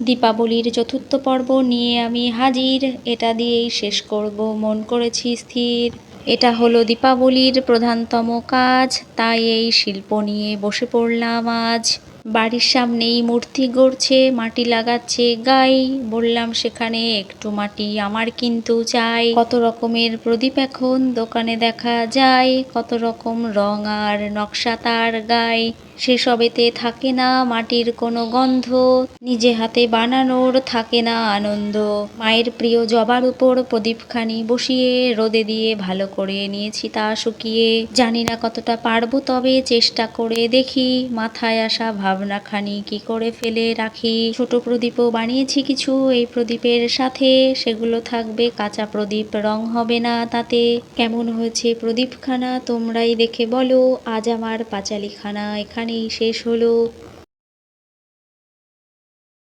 দীপাবলির চতুর্থ পর্ব নিয়ে আমি হাজির। এটা দিয়েই শেষ করব। মন করেছি স্থির। এটা হলো দীপাবলির প্রধানতম কাজ। তাই এই শিল্প নিয়ে বসে পড়লাম আজ। বাড়ির সামনেই মূর্তি গড়ছে, মাটি লাগাচ্ছে, গাই। বললাম, সেখানে একটু মাটি আমার কিন্তু চাই। কত রকমের প্রদীপ এখন দোকানে দেখা যায়। কত রকম রং আর নকশা তার গায়ে সেসবেতে থাকে না মাটির কোনো গন্ধ। নিজে হাতে বানানোর থাকে না আনন্দ। মায়ের প্রিয় জবার উপর প্রদীপখানি বসিয়ে, রোদে দিয়ে ভালো করে নিয়েছি তা শুকিয়ে। জানি না কতটা পারব তবে চেষ্টা করে দেখি। মাথায় আসা ভাবনাখানি কি করে ফেলে রাখি? ছোট প্রদীপও বানিয়েছি কিছু, এই প্রদীপের সাথে। সেগুলো থাকবে, কাঁচা প্রদীপ রং হবে না তাতে। কেমন হয়েছে প্রদীপখানা তোমরাই দেখে বলো। আজ আমার পাঁচালিখানা এখানেই শেষ হলো।